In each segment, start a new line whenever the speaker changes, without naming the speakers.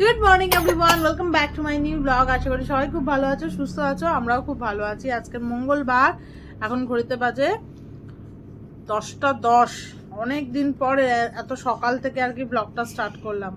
Good morning everyone welcome back to my new blog আশা করি সবাই খুব ভালো আছো, সুস্থ আছো, আমরাও খুব ভালো আছি। আজকে মঙ্গলবার, এখন ঘড়িতে বাজে দশটা দশ। অনেক দিন পরে এত সকাল থেকে আর কি ব্লগটা স্টার্ট করলাম।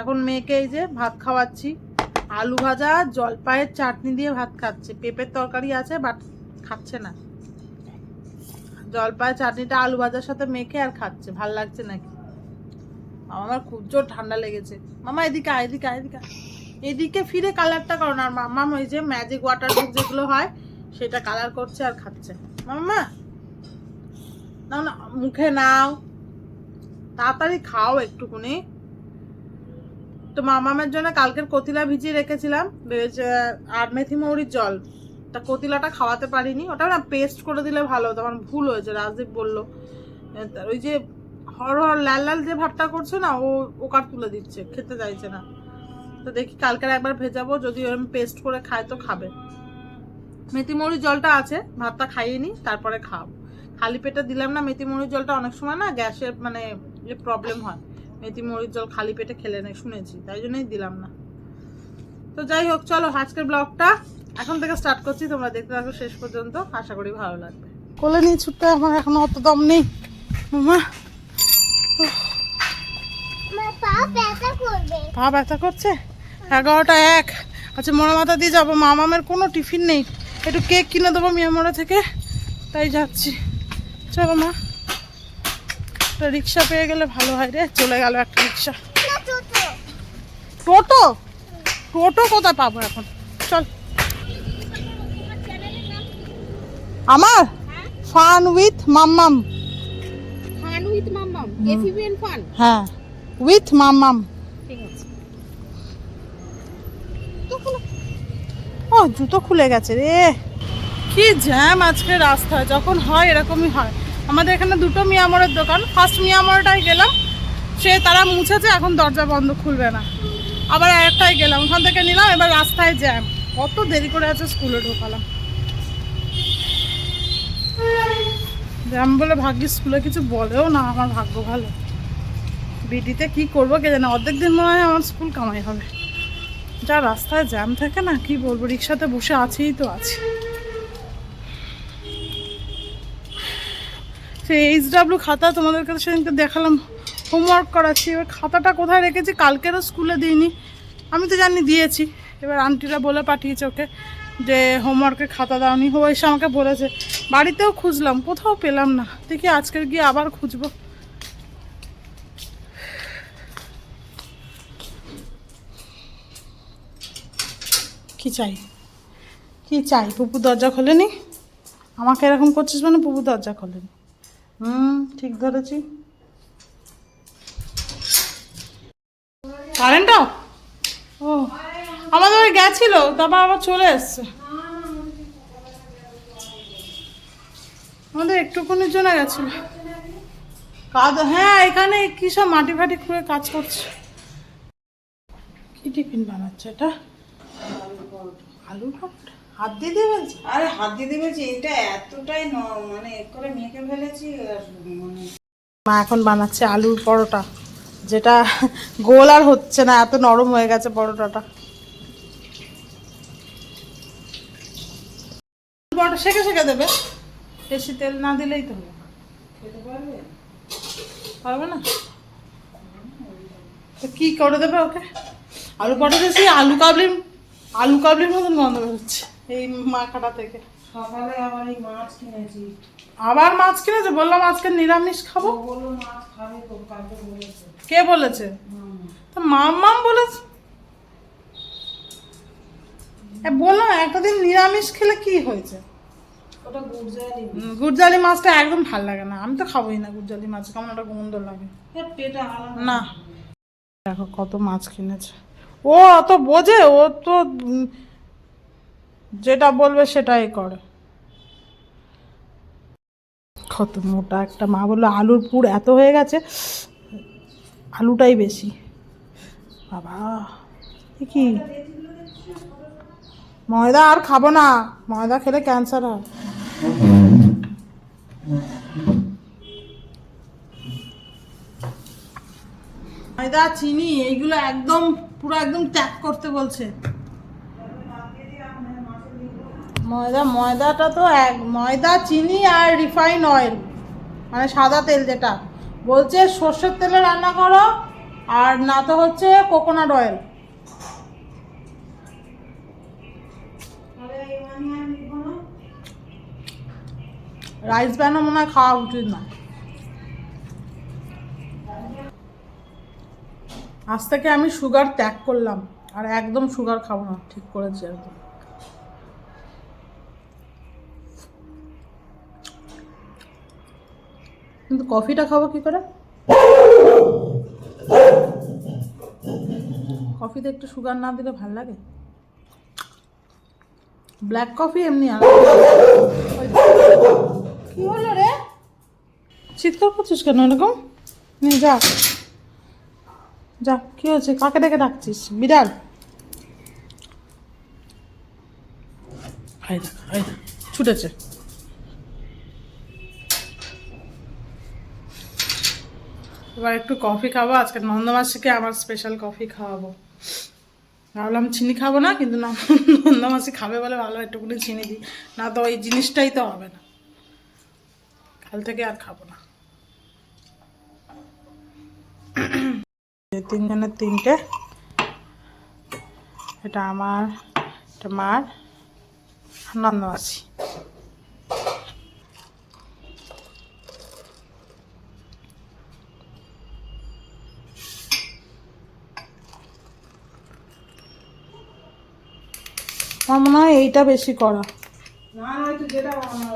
এখন মেয়েকে এই যে ভাত খাওয়াচ্ছি। আলু ভাজা, জলপাইয়ের চাটনি দিয়ে ভাত খাচ্ছে। পেঁপের তরকারি আছে বাট খাচ্ছে না। জলপাইয়ের চাটনিটা আলু ভাজার সাথে মেখে আর খাচ্ছে। ভালো লাগছে নাকি? আমার খুব জোর ঠান্ডা লেগেছে। মামা, এদিকে আয় এদিকে আয়, এদিকে এদিকে ফিরে কালারটা করো না। আর মামা ওই যে ম্যাজিক ওয়াটার যেগুলো হয়, সেটা কালার করছে আর খাচ্ছে। মামা নাও না মুখে নাও। তাড়াতাড়ি খাও একটুকুনি। তো মামামের জন্য কালকের কতিলা ভিজিয়ে রেখেছিলাম আর মেথি মৌরির জল। তা কতিলাটা খাওয়াতে পারিনি। ওটা না পেস্ট করে দিলে ভালো হতো। আমার ভুল হয়েছে, রাজদীপ বলল। ওই যে হর হর লাল লাল যে ভাতটা করছে না, ও ওকার তুলে দিচ্ছে? খেতে চাইছে না। তো দেখি কালকের একবার ভেজাবো, যদি ওরকম পেস্ট করে খায় তো খাবে। মেথি জলটা আছে, ভাতটা খাইয়ে নি, তারপরে খাওয়াবো খালি পেটে দিলাম না মেথি জলটা অনেক সময় না গ্যাসের মানে প্রবলেম হয়। মেথি জল খালি পেটে খেলে নেই, শুনেছি, তাই জন্যই দিলাম না। তো যাই হোক, চলো আজকের ব্লগটা এখন থেকে স্টার্ট করছি, তোমরা দেখতে থাকো শেষ পর্যন্ত, আশা করি ভালো লাগবে। কোলে নিয়ে ছুটতে আমার এখন অত দম নেই। মামা
পা ব্যথা
করছে? এগারোটা এক। আচ্ছা মোড়া মাথা দিয়ে যাব। মামামের কোনো টিফিন নেই। একটু কেক কিনে দেবো মিয়ামোড়া থেকে। তাই যাচ্ছি। চলো মা। একটা রিক্সা পেয়ে গেলে ভালো হয় রে। চলে গেল একটা রিক্সা। টোটো। টোটো? কোথায় পাবো এখন? চল। আমার ফান উইথ মাম্মাম।
ফান উইথ মাম্মাম এফিবিএন ফান
হ্যাঁ উইথ মাম্মাম
ঠিক আছে।
ও জুতো খুলে গেছে রে। কি জ্যাম আজকে রাস্তায় যখন হয় এরকমই হয়। আমাদের এখানে দুটো মিয়ামরের দোকান। ফার্স্ট মিয়ামরটাই গেলাম সে তারা মুছেছে এখন দরজা বন্ধ খুলবে না। আবার আরেকটাই গেলাম ওখান থেকে নিলাম এবার রাস্তায় জ্যাম। কত দেরি করে আছে স্কুলে ঢোকালাম। জ্যাম বলে ভাগ্যিস স্কুলে কিছু বলেও না, আমার ভাগ্য ভালো। বিডিতে কি করব কে জানে, অর্ধেক দিন মনে হয় আমার স্কুল কামাই হবে। যা রাস্তায় জ্যাম থাকে না, কি বলব, রিক্সাতে বসে আছেই তো আছে। সে এইচ ডাব্লিউ খাতা তোমাদের কাছে সেদিনকে দেখালাম হোমওয়ার্ক করাচ্ছি, এবার খাতাটা কোথায় রেখেছি, কালকেরও স্কুলে দিইনি। আমি তো জানি দিয়েছি, এবার আন্টিরা বলে পাঠিয়েছে ওকে। যে হোমওয়ার্কের খাতা দাওনি, ও এসে আমাকে বলেছে, বাড়িতেও খুঁজলাম, কোথাও পেলাম না, দেখি আজকের গিয়ে আবার খুঁজবো। কি চাই? কি চাই? পুপু দরজা খোলেনি? আমাকে এরকম করছিস মানে পুপু দরজা খোলেনি। হুম, ঠিক ধরেছি। কারেন্ট ও। আমাদের গেছিল তারপর আবার চলে এসছে। আমাদের একটুখানির জন্য গেছিল। কাজ হ্যাঁ এখানে কি সব মাটি ফাটি খুঁড়ে কাজ করছে। কি টিফিন বানাচ্ছে এটা? আলু পরোটা। হাত দিয়ে দিয়ে বলছে?
আরে হাত দিয়ে দেবেছি এটা এতটাই মানে এ করে মেখে ফেলেছি আর মানে
মা এখন বানাচ্ছে আলুর পরোটা যেটা গোল আর হচ্ছে না এত নরম হয়ে গেছে পরোটাটা। পরোটা সেকে সেকে দেবে। বেশি তেল না দিলেই তো হবে।
পারবে?
না? তো কি করে দেবে ওকে? আলু পরোটা সেই আলু কাবলি আলু কাবলির মতন গন্ধ বেরোচ্ছে এই মাখাটা থেকে।
সকালে আবার এই মাছ কিনেছি।
আবার মাছ কিনেছে? বললাম আজকে নিরামিষ খাব।
বলেছে।
কে বলেছে। তো মাম্মাম বলেছে। এ, বললাম একটা দিন নিরামিষ খেলে কি হয়েছে?
ওটা গুড়জালি
মাছটা একদম ভালো লাগে না। আমি তো খাবোই না গুড়জালি মাছ কেমন একটা গন্ধ লাগে। না। দেখো কত মাছ কিনেছে। ও অত বোঝে ও তো যেটা বলবে সেটাই করে। কত মোটা একটা মা বলল আলুর পুর এত হয়ে গেছে আলুটাই বেশি। বাবা কি? ময়দা আর খাব না। ময়দা খেলে ক্যান্সার হয়। ময়দা, চিনি, এইগুলো একদম, পুরো একদম ত্যাগ করতে বলছে। ময়দা, ময়দাটা তো এক, ময়দা, চিনি আর রিফাইন অয়েল মানে সাদা তেল যেটা। বলছে সর্ষের তেলে রান্না করো, আর না তো হচ্ছে কোকোনাট অয়েল রাইস ব্যানও মনে হয় খাওয়া উচিত না। আজ থেকে আমি সুগার ত্যাগ করলাম, আর একদম সুগার খাব না, ঠিক করেছি একদম। কিন্তু কফিটা খাব কি করে? কফিতে একটু সুগার না দিলে ভালো লাগে? ব্ল্যাক কফি এমনি আর কি হলো রে? চিৎকার করছিস কেন এরকম? নে, যা। যা, কি হয়েছে? কাকে ডেকে ডাকছিস? বিড়াল? ছুটেছে। এবার একটু কফি খাব, আজকে নন্দমাসিকে আমার স্পেশাল কফি খাওয়াবো। ভাবলাম চিনি খাব না, কিন্তু না, নন্দমাসি খাবে বলে ভালো একটুকুনি চিনি দিই। না তো ওই জিনিসটাই তো হবে না। কাল থেকে আর খাব না। তিনজনের তিনটে। এটা আমার, এটা মার নন্দমাসি আমার মনে হয় এইটা বেশি করা।
না হয়তো যেটা আমার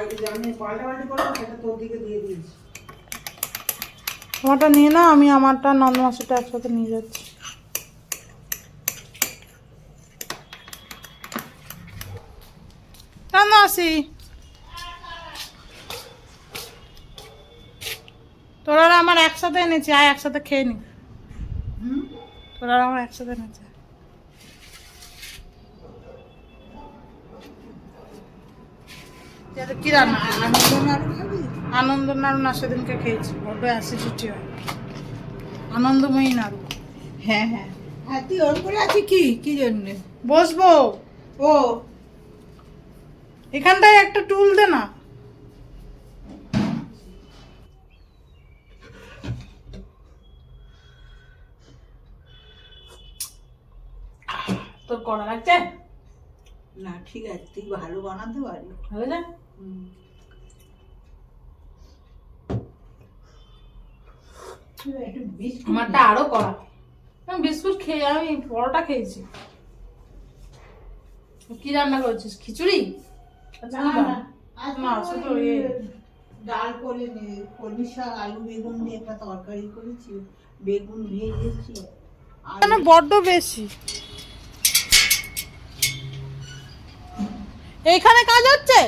আগে আমি পাল্টাপাল্টি সেটা তোর দিকে দিয়ে দিয়েছি।
আমারটা নিয়ে না আমি আমারটা নন্দমাসিটা একসাথে নিয়ে যাচ্ছি। নন্দমাসি তোরা আমার একসাথে এনেছি আয় একসাথে খেয়ে নি। তোরা আমার একসাথে এনেছি। কি রান্না? আনন্দ নাড়ু না সেদিনকে খেয়েছি বড্ড অ্যাসিডিটি হয়। আনন্দময়ী নাড়ু।
হ্যাঁ হ্যাঁ। হ্যাঁ তুই ওর করে আছি কি? কি জন্যে?
বসবো।
ও।
এখানটায় একটা টুল দে না। তোর করা লাগছে?
না ঠিক আছে তুই ভালো বানাতে পারি
ভালো
বিস্কুট
আমারটা আরও করা। আমি বিস্কুট খেয়ে আমি পরোটা খেয়েছি। কি রান্না করছিস? খিচুড়ি? ডাল? ইয়ে।
ডাল করে কলমি শাক আলু বেগুন দিয়ে একটা তরকারি করেছি বেগুন ভেজেছি। আর
মানে বড্ড বেশি। এইখানে কাজ হচ্ছে?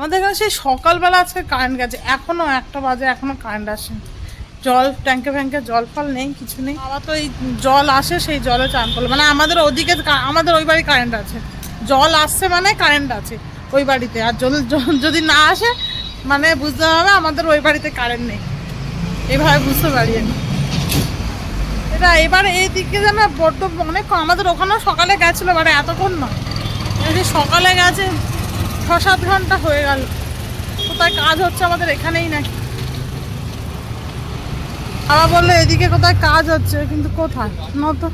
আমাদের এখানে সেই সকালবেলা আজকে কারেন্ট গেছে। এখনও একটা বাজে এখনও কারেন্ট আসে জল ট্যাঙ্কে ফ্যাঙ্কে জল ফল নেই কিছু নেই। আবার তো এই জল আসে সেই জলে চান করল। মানে আমাদের ওদিকে আমাদের ওই বাড়ি কারেন্ট আছে। জল আসছে মানে কারেন্ট আছে ওই বাড়িতে। আর জল যদি না আসে মানে বুঝতে হবে আমাদের ওই বাড়িতে কারেন্ট নেই। এভাবে বুঝতে পারি আমি এটা এবার এই দিকে যেন বড্ড অনেক আমাদের ওখানেও সকালে গেছিল মানে এতক্ষণ না। সকালে গেছে ছ সাত ঘণ্টা হয়ে গেল। কোথায় কাজ হচ্ছে আমাদের এখানেই নাকি? বাবা বলল এদিকে কোথায় কাজ হচ্ছে কিন্তু কোথায়? তো।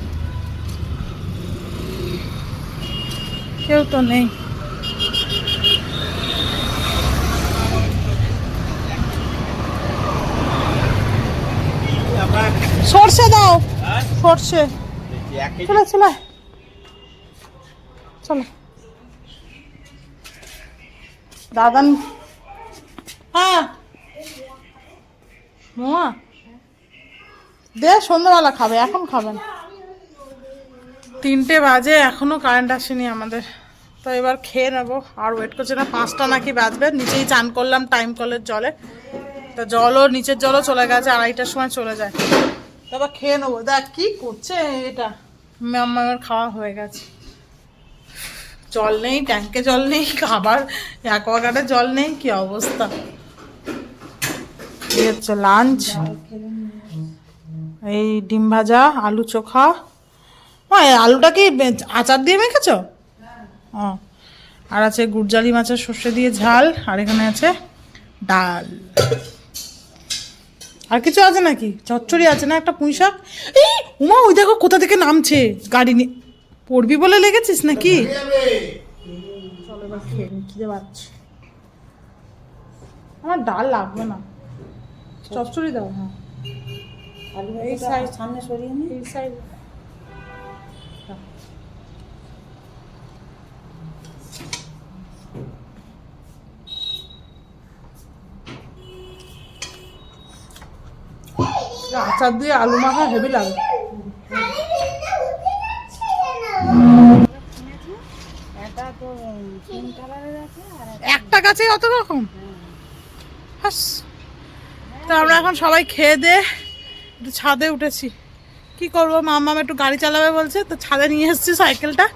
কেউ তো নেই। সর্ষে দাও। সর্ষে। চলে চলে। চলো। দাদান। হ্যাঁ মোয়া দে সন্ধ্যাবেলা খাবে এখন খাবেন। তিনটে বাজে এখনও কারেন্ট আসেনি আমাদের। তো এবার খেয়ে নেব। আর ওয়েট করছে না পাঁচটা নাকি বাজবে। নিচেই চান করলাম টাইম কলের জলে। তা জলও নিচের জলও চলে গেছে আড়াইটার সময় চলে যায়। তারপর খেয়ে নেব। দেখ কি করছে এটা? আমার খাওয়া হয়ে গেছে। জল নেই ট্যাঙ্কে জল নেই, খাবার, অ্যাকোয়াগার্ডে জল নেই, কি অবস্থা? এই হচ্ছে লাঞ্চ। এই ডিম ভাজা, আলু চোখা। হ্যাঁ আলুটা কি আচার দিয়ে মেখেছ? ও, আর আছে গুড়জালি মাছের সর্ষে দিয়ে ঝাল, আর এখানে আছে ডাল। আর কিছু আছে নাকি? চচ্চড়ি আছে না একটা পুঁই শাক এই, উমা, ওই দেখো কোথা থেকে নামছে গাড়ি নিয়ে। পড়বি বলে লেগেছিস নাকি? চলো খেয়ে নি খিদে পাচ্ছে। আমার ডাল লাগবে না। চচ্চড়ি দাও হ্যাঁ। এই সাইড সামনে সরিয়ে নি। এই সাইড আচার দিয়ে আলু মাখা হেভি লাগে। একটা গাছে অত রকম? হাস। তো আমরা এখন সবাই খেয়ে দে একটু ছাদে উঠেছি। কি করব? মামাম একটু গাড়ি চালাবে বলছে, তো ছাদে নিয়ে এসেছি সাইকেলটা।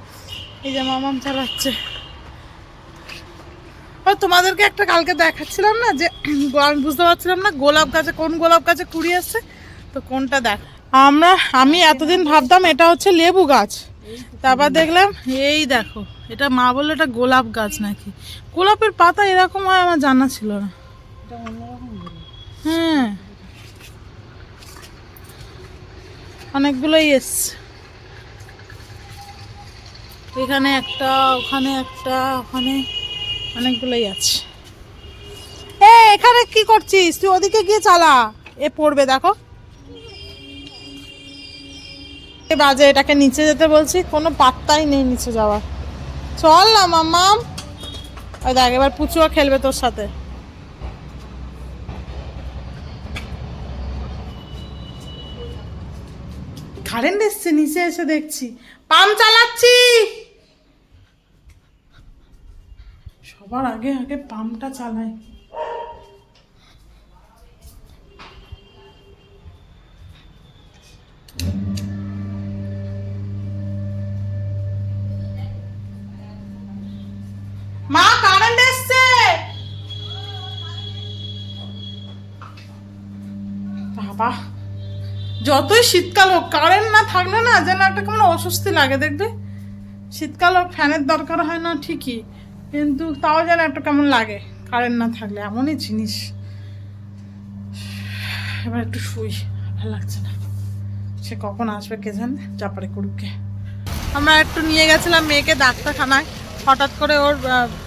এই যে মামাম চালাচ্ছে। তোমাদেরকে একটা কালকে দেখাচ্ছিলাম না যে আমি বুঝতে পারছিলাম না গোলাপ গাছে, কোন গোলাপ গাছে কুড়ি আসছে তো কোনটা দেখ আমরা আমি এতদিন ভাবতাম এটা হচ্ছে লেবু গাছ। তারপর দেখলাম এই দেখো এটা মা বলল এটা গোলাপ গাছ নাকি। গোলাপের পাতা এরকম হয় আমার জানা ছিল না। হ্যাঁ। অনেকগুলোই এসছে। এখানে একটা ওখানে একটা ওখানে অনেকগুলোই আছে। এ এখানে কি করছিস? তুই ওদিকে গিয়ে চালা। এ পড়বে দেখো। বাজে এটাকে নিচে যেতে বলছি, কোনো পাত্তাই নেই নিচে যাওয়ার। চল না মাম্মাম ওই দেখ, এবার পুচুয়া খেলবে তোর সাথে। কারেন্ট এসছে, নিচে এসে দেখছি। পাম চালাচ্ছি! সবার আগে আগে পাম্পটা চালাই। মা কারেন্ট এসছে! বাবা, যতই শীতকাল হোক কারেন্ট না থাকলে না যেন একটা কেমন অস্বস্তি লাগে, দেখবে? শীতকাল হোক, ফ্যানের দরকার হয় না ঠিকই, কিন্তু তাও যেন একটা কেমন লাগে কারেন্ট না থাকলে, এমনই জিনিস। এবার একটু শুই, ভালো লাগছে না। সে কখন আসবে কে জানে চাপারে করুকে আমরা একটু নিয়ে গেছিলাম মেয়েকে ডাক্তারখানায়। হঠাৎ করে ওর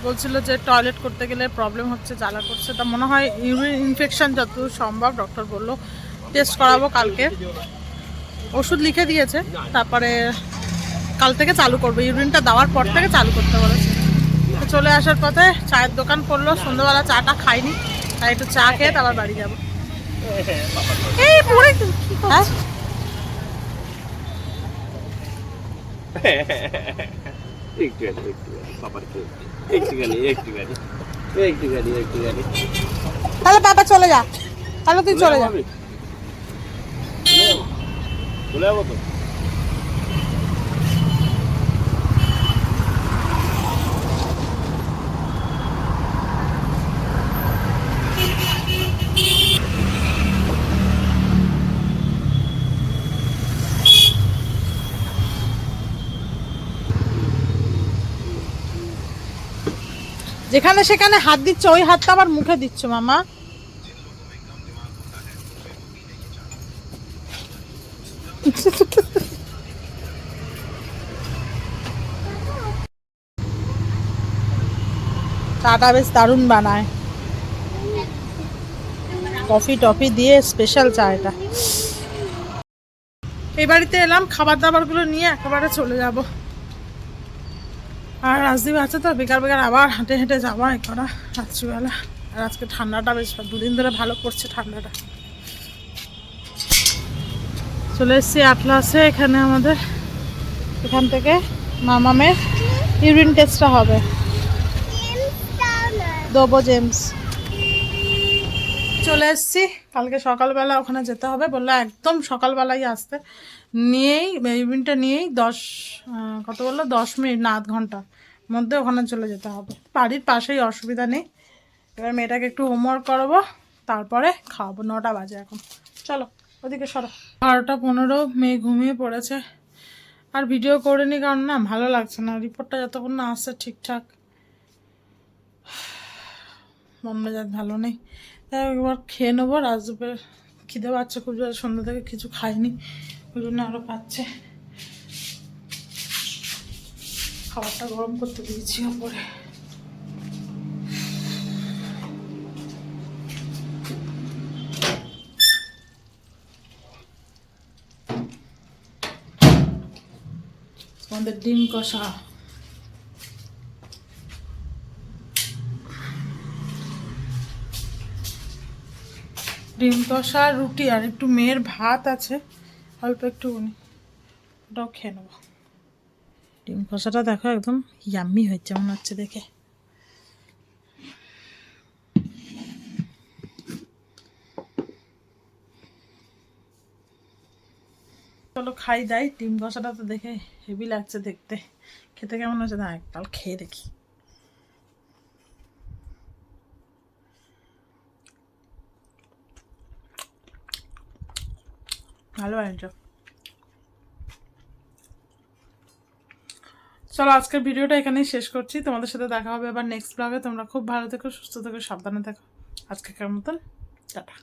বলছিল যে টয়লেট করতে গেলে প্রবলেম হচ্ছে, জ্বালা করছে। তা মনে হয় ইউরিন ইনফেকশন যতদূর সম্ভব ডক্টর বলল টেস্ট করাবো কালকে। ওষুধ লিখে দিয়েছে, তারপরে কাল থেকে চালু করব। ইউরিনটা দেওয়ার পর থেকে চালু করতে বলেছে। চলে আসার পথে চায়ের দোকান পড়ল সন্ধ্যাবেলা চাটা খাইনি, তাই একটু চা খেয়ে তারপর বাড়ি যাব। এই হ্যাঁ।
একটুখানি একটুখানি বাবার কেউ একটুখানি গাড়ি একটুখানি গাড়ি
তাহলে বাবা চলে যা। তাহলে তুই চলে যা।
চলে যাব তো?
যেখানে সেখানে হাত দিচ্ছ, ওই হাতটা আবার মুখে দিচ্ছ, মামা। চাটা বেশ দারুণ বানায়। কফি টফি দিয়ে স্পেশাল চা এটা। এই বাড়িতে এলাম, খাবার দাবারগুলো নিয়ে একেবারে চলে যাব। আর রাজদীপ আছে তো বেকার বেকার আবার হাঁটে হেঁটে যাওয়া এ করা রাত্রিবেলা। আর আজকে ঠান্ডাটা বেশ, দুদিন ধরে ভালো পড়ছে ঠান্ডাটা। চলে এসেছি আটলাসে এখানে আমাদের, এখান থেকে মামামের ইউরিন টেস্টটা হবে। দেবো জেমস চলে এসেছি, কালকে সকালবেলা ওখানে যেতে হবে, বলল একদম সকালবেলাই আসতে। নিয়েই ইউরিনটা নিয়েই দশ কত বলল? দশ মিনিট না, আধ ঘণ্টা মধ্যে ওখানে চলে যেতে হবে। বাড়ির পাশেই অসুবিধা নেই। এবার মেয়েটাকে একটু হোমওয়ার্ক করাবো, তারপরে খাওয়াবো। নটা বাজে এখন। চলো, ওদিকে সরো। বারোটা পনেরো, মেয়ে ঘুমিয়ে পড়েছে। আর ভিডিও করে নি কারণ না, ভালো লাগছে না। রিপোর্টটা যতক্ষণ না আসছে ঠিকঠাক। মন মেজাজ ভালো নেই। তাই একবার খেয়ে নেব। রাজদুপের খিদে পাচ্ছে খুব সন্ধ্যা থেকে কিছু খাইনি। ওই আরও পাচ্ছে। খাবারটা গরম করতে দিয়েছি ওপরে। আমাদের ডিম কষা। ডিম কষা, রুটি আর একটু মেয়ের ভাত আছে। অল্প একটু ওটাও খেয়ে নেব। ডিম কষাটা দেখো একদম ইয়াম্মি হচ্ছে মনে হচ্ছে দেখে। চলো খাই দাই। ডিম কষাটা তো দেখে হেভি লাগছে দেখতে। খেতে কেমন হচ্ছে না একবার খেয়ে দেখি। ভালো বানিয়েছ চলো, আজকের ভিডিওটা এখানেই শেষ করছি। তোমাদের সাথে দেখা হবে আবার নেক্সট ব্লগে তোমরা খুব ভালো থেকো, সুস্থ থেকো, সাবধানে থাকো। আজকে মতন, টাটা।